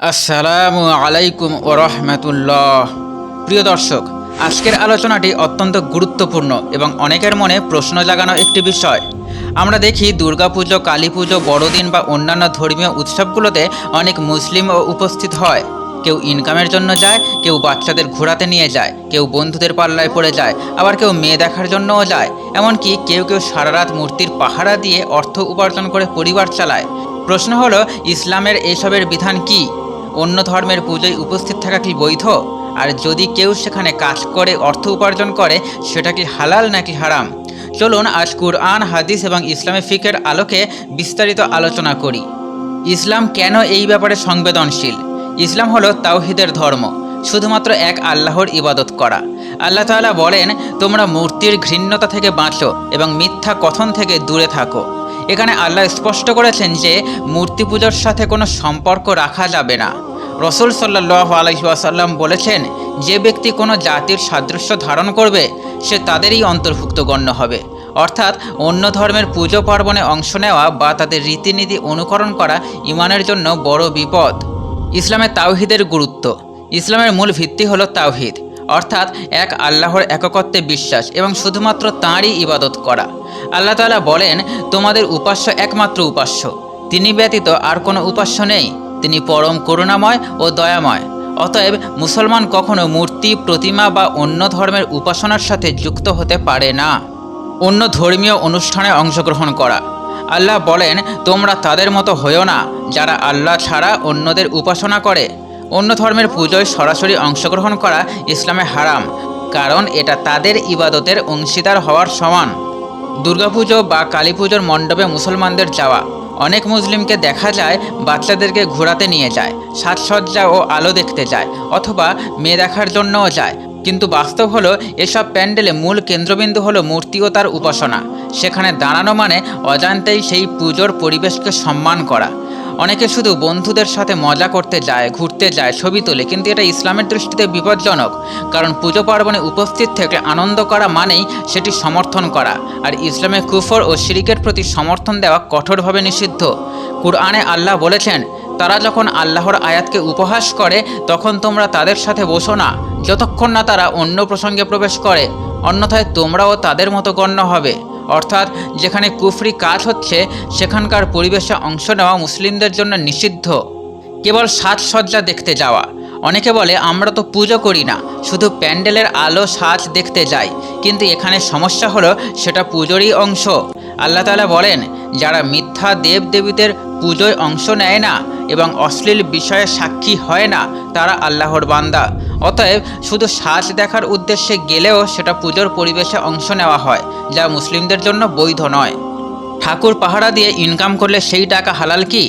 আসসালামু আলাইকুম ও রহমতুল্লাহ। প্রিয় দর্শক, আজকের আলোচনাটি অত্যন্ত গুরুত্বপূর্ণ এবং অনেকের মনে প্রশ্ন জাগানো একটি বিষয়। আমরা দেখি দুর্গাপুজো কালী পুজো বড়দিন বা অন্যান্য ধর্মীয় উৎসবগুলোতে অনেক মুসলিমও উপস্থিত হয়। কেউ ইনকামের জন্য যায়, কেউ বাচ্চাদের ঘোরাতে নিয়ে যায়, কেউ বন্ধুদের পাল্লায় পড়ে যায়, আবার কেউ মেয়ে দেখার জন্যও যায়। এমনকি কেউ কেউ সারা রাত মূর্তির পাহারা দিয়ে অর্থ উপার্জন করে পরিবার চালায়। প্রশ্ন হলো, ইসলামের এসবের বিধান কি? অন্য ধর্মের পুজোয় উপস্থিত থাকা কি বৈধ? আর যদি কেউ সেখানে কাজ করে, অর্থ উপার্জন করে, সেটা কি হালাল নাকি হারাম? চলুন আজ কুরআন, হাদিস এবং ইসলামী ফিকের আলোকে বিস্তারিত আলোচনা করি। ইসলাম কেন এই ব্যাপারে সংবেদনশীল? ইসলাম হলো তাওহিদের ধর্ম, শুধুমাত্র এক আল্লাহর ইবাদত করা। আল্লাহ তাআলা বলেন, তোমরা মূর্তির ঘৃণ্যতা থেকে বাঁচো এবং মিথ্যা কথন থেকে দূরে থাকো। এখানে আল্লাহ স্পষ্ট করেছেন যে, মূর্তি পুজোর সাথে কোনো সম্পর্ক রাখা যাবে না। রসুল সাল্লাহ আলহিহাসাল্লাম বলেছেন, যে ব্যক্তি কোনো জাতির সাদৃশ্য ধারণ করবে, সে তাদেরই অন্তর্ভুক্ত গণ্য হবে। অর্থাৎ অন্য ধর্মের পুজো পার্বণে অংশ নেওয়া বা তাদের রীতিনীতি অনুকরণ করা ইমানের জন্য বড় বিপদ। ইসলামে তাওহিদের গুরুত্ব। ইসলামের মূল ভিত্তি হলো তাওহিদ। অর্থাৎ এক আল্লাহর এককত্বে বিশ্বাস এবং শুধুমাত্র তাঁরই ইবাদত করা। আল্লাহ তাআলা বলেন, তোমাদের উপাস্য একমাত্র উপাস্য। তিনি ব্যতীত আর কোনো উপাস্য নেই। তিনি পরম করুণাময় ও দয়াময়। অতএব মুসলমান কখনো মূর্তি, প্রতিমা বা অন্য ধর্মের উপাসনার সাথে যুক্ত হতে পারে না। অন্য ধর্মীয় অনুষ্ঠানে অংশগ্রহণ করা। আল্লাহ বলেন, তোমরা তাদের মতো হয়েও না, যারা আল্লাহ ছাড়া অন্যদের উপাসনা করে। অন্য ধর্মের পুজোয় সরাসরি অংশগ্রহণ করা ইসলামে হারাম, কারণ এটা তাদের ইবাদতের অংশীদার হওয়ার সমান। দুর্গাপুজো বা কালী পুজোর মণ্ডপে মুসলমানদের যাওয়া অনেক মুসলিমকে দেখা যায় বাচ্চাদেরকে ঘোরাতে নিয়ে যায়, সাজসজ্জা ও আলো দেখতে যায়, অথবা মেয়ে দেখার জন্যও যায়। কিন্তু বাস্তব হলো, এসব প্যান্ডেলে মূল কেন্দ্রবিন্দু হলো মূর্তি ও তার উপাসনা। সেখানে দাঁড়ানো মানে অজান্তেই সেই পুজোর পরিবেশকে সম্মান করা। অনেকে শুধু বন্ধুদের সাথে মজা করতে যায়, ঘুরতে যায়, ছবি তোলে, কিন্তু এটা ইসলামের দৃষ্টিতে বিপজ্জনক। কারণ পুজো পার্বণে উপস্থিত থেকে আনন্দ করা মানেই সেটি সমর্থন করা। আর ইসলামে কুফর ও শিরিকের প্রতি সমর্থন দেওয়া কঠোরভাবে নিষিদ্ধ। কুরআনে আল্লাহ বলেছেন, তারা যখন আল্লাহর আয়াতকে উপহাস করে, তখন তোমরা তাদের সাথে বসো না। যতক্ষণ না তারা অন্য প্রসঙ্গে প্রবেশ করে, অন্যথায় তোমরাও তাদের মতো গণ্য হবে। অর্থাৎ যেখানে কুফরি কাজ হচ্ছে, সেখানকার পরিবেশে অংশ নেওয়া মুসলিমদের জন্য নিষিদ্ধ। কেবল সাজসজ্জা দেখতে যাওয়া। অনেকে বলে, আমরা তো পুজো করি না, শুধু প্যান্ডেলের আলো সাজ দেখতে যাই। কিন্তু এখানে সমস্যা হলো, সেটা পুজোরই অংশ। আল্লাহ তাআলা বলেন, যারা মিথ্যা দেব দেবীদের পুজোয় অংশ নেয় না এবং অশ্লীল বিষয়ে সাক্ষী হয় না, তারা আল্লাহর বান্দা। অতএব শুধু সাজ দেখার উদ্দেশ্যে গেলেও সেটা পুজোর পরিবেশে অংশ নেওয়া হয়, যা মুসলিমদের জন্য বৈধ নয়। ঠাকুর পাহারা দিয়ে ইনকাম করলে সেই টাকা হালাল কি?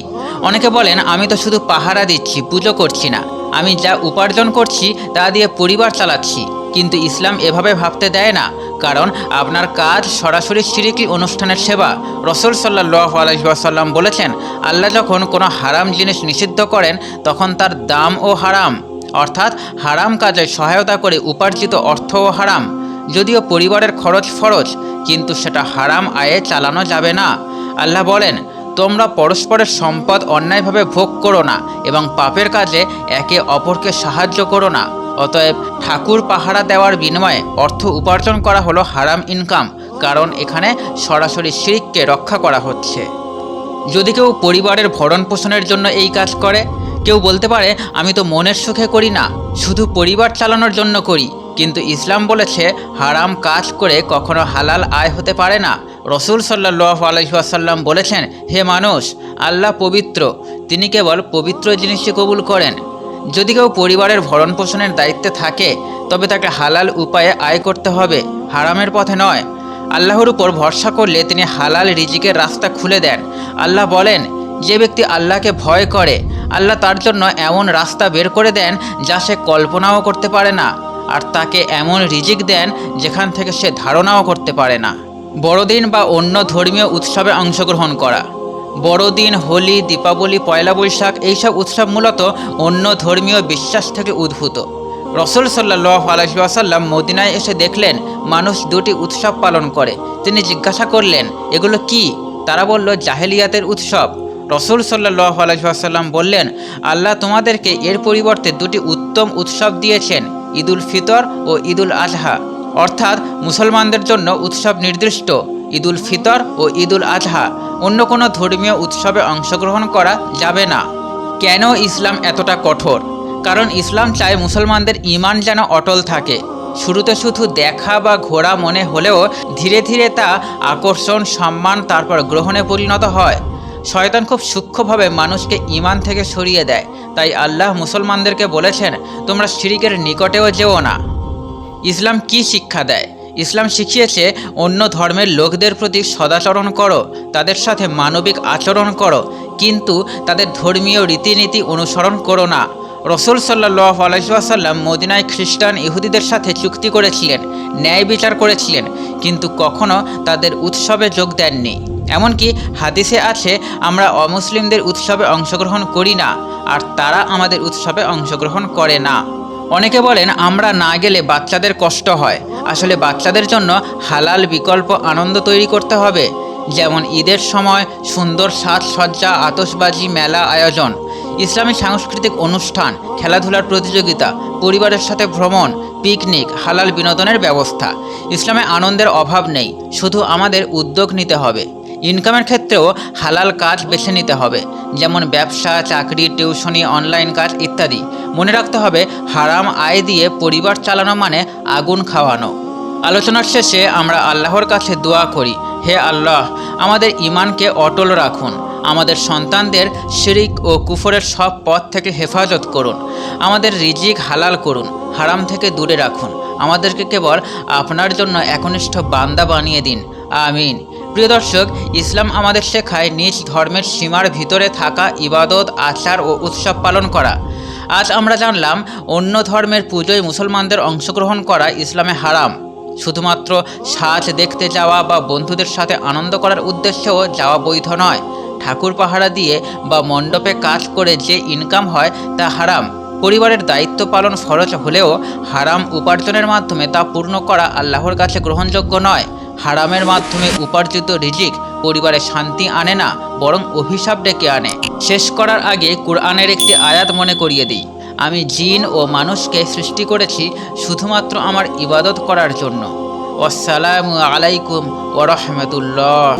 অনেকে বলেন, আমি তো শুধু পাহারা দিচ্ছি, পুজো করছি না। আমি যা উপার্জন করছি, তা দিয়ে পরিবার চালাচ্ছি। কিন্তু ইসলাম এভাবে ভাবতে দেয় না, কারণ আপনার কাজ সরাসরি সিরিকি অনুষ্ঠানের সেবা। রসুল সাল্লাহ আলহিবাসাল্লাম বলেছেন, আল্লাহ যখন কোনো হারাম জিনিস নিষিদ্ধ করেন, তখন তার দাম ও হারাম। অর্থাৎ হারাম কাজে সহায়তা করে উপার্জিত অর্থও হারাম। যদিও পরিবারের খরচ ফরজ, কিন্তু সেটা হারাম আয়ে চালানো যাবে না। আল্লাহ বলেন, তোমরা পরস্পরের সম্পদ অন্যায়ভাবে ভোগ করো না এবং পাপের কাজে একে অপরকে সাহায্য করো না। অতএব ঠাকুর পাহারা দেওয়ার বিনিময়ে অর্থ উপার্জন করা হলো হারাম ইনকাম কারণ এখানে সরাসরি শিরিককে রক্ষা করা হচ্ছে। যদি কেউ পরিবারের ভরণ পোষণের জন্য এই কাজ করে কেউ বলতে পারে, আমি তো মনের সুখে করি না, শুধু পরিবার চালানোর জন্য করি। কিন্তু ইসলাম বলেছে, হারাম কাজ করে কখনো হালাল আয় হতে পারে না। রসুল সাল্লাহ আলহিহাসাল্লাম বলেছেন, হে মানুষ, আল্লাহ পবিত্র, তিনি কেবল পবিত্র জিনিসই কবুল করেন। যদি কেউ পরিবারের ভরণ পোষণের দায়িত্বে থাকে, তবে তাকে হালাল উপায়ে আয় করতে হবে, হারামের পথে নয়। আল্লাহর উপর ভরসা করলে তিনি হালাল রিজিকের রাস্তা খুলে দেন। আল্লাহ বলেন, যে ব্যক্তি আল্লাহকে ভয় করে আল্লাহ তার জন্য এমন রাস্তা বের করে দেন যা সে কল্পনাও করতে পারে না, আর তাকে এমন রিজিক দেন যেখান থেকে সে ধারণাও করতে পারে না। বড়দিন বা অন্য ধর্মীয় উৎসবে অংশগ্রহণ করা। বড়দিন, হোলি, দীপাবলি, পয়লা বৈশাখ, এইসব উৎসব মূলত অন্য ধর্মীয় বিশ্বাস থেকে উদ্ভূত। রসুল সাল্লাহ আলহিহাসাল্লাম মদিনায় এসে দেখলেন, মানুষ দুটি উৎসব পালন করে। তিনি জিজ্ঞাসা করলেন, এগুলো কি? তারা বলল, জাহেলিয়াতের উৎসব। রসুল সাল্লাহ আলহিহাসাল্লাম বললেন, আল্লাহ তোমাদেরকে এর পরিবর্তে দুটি উত্তম উৎসব দিয়েছেন, ঈদুল ফিতর ও ঈদুল আজহা। অর্থাৎ মুসলমানদের জন্য উৎসব নির্দিষ্ট, ঈদুল ফিতর ও ঈদুল আজহা। অন্য কোনো ধর্মীয় উৎসবে অংশগ্রহণ করা যাবে না। কেন ইসলাম এতটা কঠোর? কারণ ইসলাম চায় মুসলমানদের ইমান যেন অটল থাকে। শুরুতে শুধু দেখা বা ঘোরা মনে হলেও ধীরে ধীরে তা আকর্ষণ, সম্মান, তারপর গ্রহণে পরিণত হয়। শয়তান খুব সূক্ষ্মভাবে মানুষকে ইমান থেকে সরিয়ে দেয়। তাই আল্লাহ মুসলমানদেরকে বলেছেন, তোমরা শিরিকের নিকটেও যেও না। ইসলাম কি শিক্ষা দেয়? ইসলাম শিখিয়েছে, অন্য ধর্মের লোকদের প্রতি সদাচরণ করো, তাদের সাথে মানবিক আচরণ করো, কিন্তু তাদের ধর্মীয় রীতিনীতি অনুসরণ করো না। রসুল সাল্লাহ আলহিহাসাল্লাম মদিনায় খ্রিস্টান ইহুদিদের সাথে চুক্তি করেছিলেন, ন্যায় বিচার করেছিলেন, কিন্তু কখনো তাদের উৎসবে যোগ দেননি। এমনকি হাদিসে আছে, আমরা অমুসলিমদের উৎসবে অংশগ্রহণ করি না, আর তারা আমাদের উৎসবে অংশগ্রহণ করে না। অনেকে বলেন, আমরা না গেলে বাচ্চাদের কষ্ট হয়। আসলে বাচ্চাদের জন্য হালাল বিকল্প আনন্দ তৈরি করতে হবে। যেমন ঈদের সময় সুন্দর সাজসজ্জা আতসবাজি মেলা আয়োজন, ইসলামী সাংস্কৃতিক অনুষ্ঠান, খেলাধুলার প্রতিযোগিতা, পরিবারের সাথে ভ্রমণ, পিকনিক, হালাল বিনোদনের ব্যবস্থা। ইসলামে আনন্দের অভাব নেই, শুধু আমাদের উদ্যোগ নিতে হবে। ইনকামের ক্ষেত্রেও হালাল কাজ বেছে নিতে হবে, যেমন ব্যবসা, চাকরি টিউশনি অনলাইন কাজ ইত্যাদি। মনে রাখতে হবে, হারাম আয় দিয়ে পরিবার চালানো মানে আগুন খাওয়ানো। আলোচনার শেষে আমরা আল্লাহর কাছে দোয়া করি, হে আল্লাহ, আমাদের ইমানকে অটল রাখুন, আমাদের সন্তানদের শিরিক ও কুফরের সব পথ থেকে হেফাজত করুন, আমাদের রিজিক হালাল করুন, হারাম থেকে দূরে রাখুন, আমাদেরকে কেবল আপনার জন্য একনিষ্ঠ বান্দা বানিয়ে দিন, আমিন। প্রিয় দর্শক, ইসলাম আমাদের শেখায় নিজ ধর্মের সীমার ভিতরে থাকা ইবাদত, আচার ও উৎসব পালন করা। আজ আমরা জানলাম, অন্য ধর্মের পুজোয় মুসলমানদের অংশগ্রহণ করা ইসলামে হারাম। শুধুমাত্র সাজ দেখতে যাওয়া বা বন্ধুদের সাথে আনন্দ করার উদ্দেশ্যেও যাওয়া বৈধ নয়। ঠাকুর পাহারা দিয়ে বা মণ্ডপে কাজ করে যে ইনকাম হয় তা হারাম। পরিবারের দায়িত্ব পালন ফরজ হলেও হারাম উপার্জনের মাধ্যমে তা পূর্ণ করা আল্লাহর কাছে গ্রহণযোগ্য নয়। হারামের মাধ্যমে উপার্জিত রিজিক পরিবারে শান্তি আনে না, বরং অভিশাপ ডেকে আনে। শেষ করার আগে কোরআনের একটি আয়াত মনে করিয়ে দিই। আমি জিন ও মানুষকে সৃষ্টি করেছি শুধুমাত্র আমার ইবাদত করার জন্য। আসসালামু আলাইকুম ওরহমতুল্লাহ